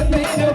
എന്തിന്